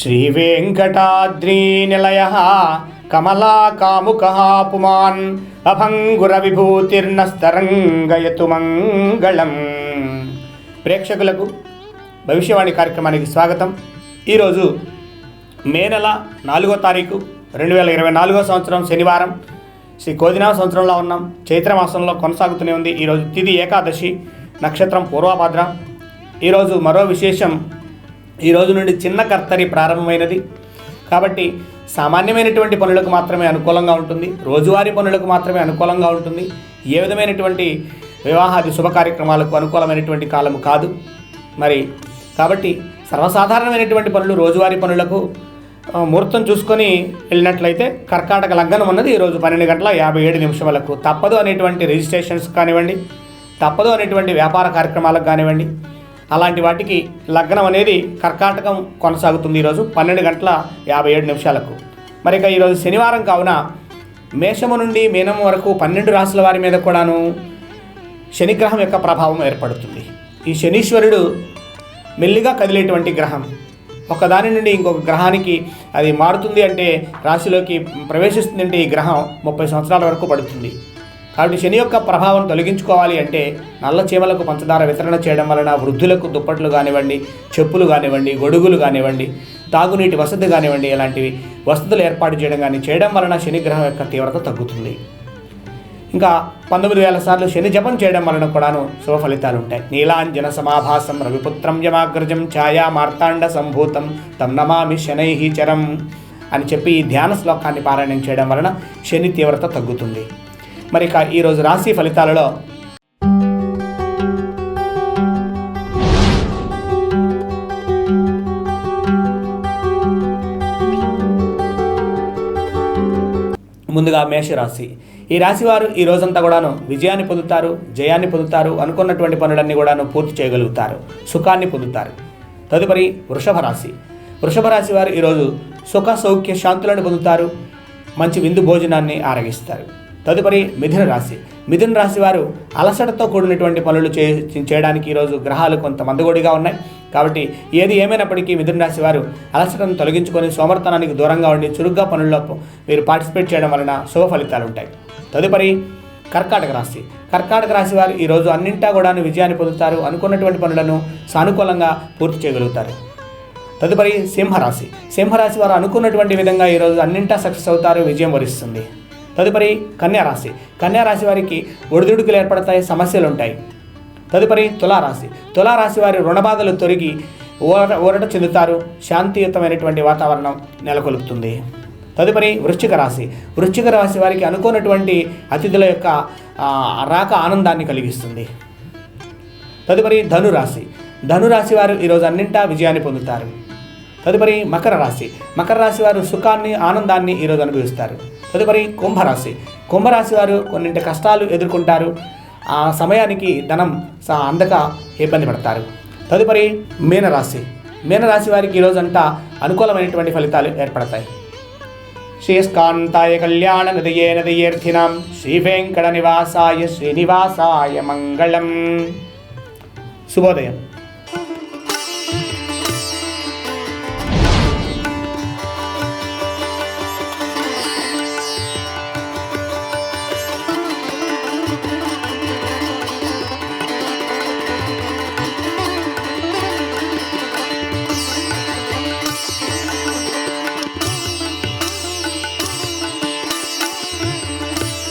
శ్రీవేంకటాద్రీనిలయ కమలాకాముక పుమాన్ అభంగుర విభూతిర్నస్తరంగయతు మంగళం ప్రేక్షకులకు భవిష్యవాణి కార్యక్రమానికి స్వాగతం. ఈరోజు మే నెల నాలుగో తారీఖు రెండు వేల ఇరవై నాలుగో సంవత్సరం శనివారం. శ్రీ కోదినామ సంవత్సరంలో ఉన్నాం. చైత్రమాసంలో కొనసాగుతూనే ఉంది. ఈరోజు తిది ఏకాదశి నక్షత్రం పూర్వభద్ర. ఈరోజు మరో విశేషం ఈ రోజు నుండి చిన్న కర్తరి ప్రారంభమైనది. కాబట్టి సామాన్యమైనటువంటి పనులకు మాత్రమే అనుకూలంగా ఉంటుంది. రోజువారీ పనులకు మాత్రమే అనుకూలంగా ఉంటుంది. ఏ విధమైనటువంటి వివాహాది శుభ కార్యక్రమాలకు అనుకూలమైనటువంటి కాలము కాదు. మరి కాబట్టి సర్వసాధారణమైనటువంటి పనులు రోజువారీ పనులకు ముహూర్తం చూసుకొని వెళ్ళినట్లయితే కర్కాటక లగ్నం ఉన్నది. ఈరోజు పన్నెండు గంటల యాభై ఏడు నిమిషములకు తప్పదు అనేటువంటి రిజిస్ట్రేషన్స్ కానివ్వండి తప్పదు అనేటువంటి వ్యాపార కార్యక్రమాలకు కానివ్వండి అలాంటి వాటికి లగ్నం అనేది కర్కాటకం కొనసాగుతుంది ఈరోజు పన్నెండు గంటల యాభై ఏడు నిమిషాలకు. మరి ఇక ఈరోజు శనివారం కావున మేషము నుండి మీనం వరకు పన్నెండు రాసుల వారి మీద కూడాను శనిగ్రహం యొక్క ప్రభావం ఏర్పడుతుంది. ఈ శనీశ్వరుడు మెల్లిగా కదిలేటువంటి గ్రహం. ఒకదాని నుండి ఇంకొక గ్రహానికి అది మారుతుంది అంటే రాశిలోకి ప్రవేశిస్తుంది అంటే ఈ గ్రహం ముప్పై సంవత్సరాల వరకు పడుతుంది. కాబట్టి శని యొక్క ప్రభావం తొలగించుకోవాలి అంటే నల్ల చీమలకు పంచదార వితరణ చేయడం వలన వృద్ధులకు దుప్పట్లు కానివ్వండి చెప్పులు కానివ్వండి గొడుగులు కానివ్వండి తాగునీటి వసతి కానివ్వండి ఇలాంటివి వసతులు ఏర్పాటు చేయడం కానీ చేయడం వలన శనిగ్రహం యొక్క తీవ్రత తగ్గుతుంది. ఇంకా పంతొమ్మిది వేల సార్లు శని జపం చేయడం వలన కూడాను శుభ ఫలితాలు ఉంటాయి. నీలాంజన సమాభాసం రవిపుత్రం యమాగ్రజం ఛాయా మార్తాండ సంభూతం తం నమామి శనై చరం అని చెప్పి ఈ ధ్యాన శ్లోకాన్ని పారాయణం చేయడం వలన శని తీవ్రత తగ్గుతుంది. మరి ఇక ఈరోజు రాశి ఫలితాలలో ముందుగా మేషరాశి. ఈ రాశి వారు ఈ రోజంతా కూడాను విజయాన్ని పొందుతారు జయాన్ని పొందుతారు అనుకున్నటువంటి పనులన్నీ కూడాను పూర్తి చేయగలుగుతారు సుఖాన్ని పొందుతారు. తదుపరి వృషభ రాశి. వృషభ రాశి వారు ఈరోజు సుఖ సౌఖ్య శాంతులను పొందుతారు మంచి విందు భోజనాన్ని ఆరగిస్తారు. తదుపరి మిథున రాశి. మిథున రాశి వారు అలసటతో కూడినటువంటి పనులు చే చేయడానికి ఈరోజు గ్రహాలు కొంత మందగోడిగా ఉన్నాయి. కాబట్టి ఏది ఏమైనప్పటికీ మిథున రాశి వారు అలసటను తొలగించుకొని సోమర్తనానికి దూరంగా ఉండి చురుగ్గా పనుల్లో మీరు పార్టిసిపేట్ చేయడం వలన శుభ ఫలితాలు ఉంటాయి. తదుపరి కర్కాటక రాశి. కర్కాటక రాశి వారు ఈరోజు అన్నింటా కూడాను విజయాన్ని పొందుతారు. అనుకున్నటువంటి పనులను సానుకూలంగా పూర్తి చేయగలుగుతారు. తదుపరి సింహరాశి. సింహరాశి వారు అనుకున్నటువంటి విధంగా ఈరోజు అన్నింటా సక్సెస్ అవుతారు. విజయం వరిస్తుంది. తదుపరి కన్యారాశి. కన్యారాశి వారికి ఒడిదుడుకులు ఏర్పడతాయి సమస్యలు ఉంటాయి తదుపరి తులారాశి. తులారాశి వారి రుణబాధలు తొలగి ఊరట ఊరట చెందుతారు. శాంతియుతమైనటువంటి వాతావరణం నెలకొల్పుతుంది. తదుపరి వృశ్చిక రాశి. వృశ్చిక రాశి వారికి అనుకున్నటువంటి అతిథుల యొక్క రాక ఆనందాన్ని కలిగిస్తుంది. తదుపరి ధనురాశి. ధనురాశి వారు ఈరోజు అన్నింటా విజయాన్ని పొందుతారు. తదుపరి మకర రాశి. మకర రాశి వారు సుఖాన్ని ఆనందాన్ని ఈరోజు అనుభవిస్తారు. తదుపరి కుంభరాశి. కుంభరాశి వారు కొన్నింటి కష్టాలు ఎదుర్కొంటారు. ఆ సమయానికి ధనం స- అందక ఇబ్బంది పడతారు. తదుపరి మీనరాశి. మీనరాశి వారికి ఈరోజు అంతా అనుకూలమైనటువంటి ఫలితాలు ఏర్పడతాయి. శ్రీస్కాంతాయ కళ్యాణ నదయే నదయేర్థినాం. శ్రీ వెంకట నివాసాయ శ్రీనివాసాయ మంగళం. శుభోదయం.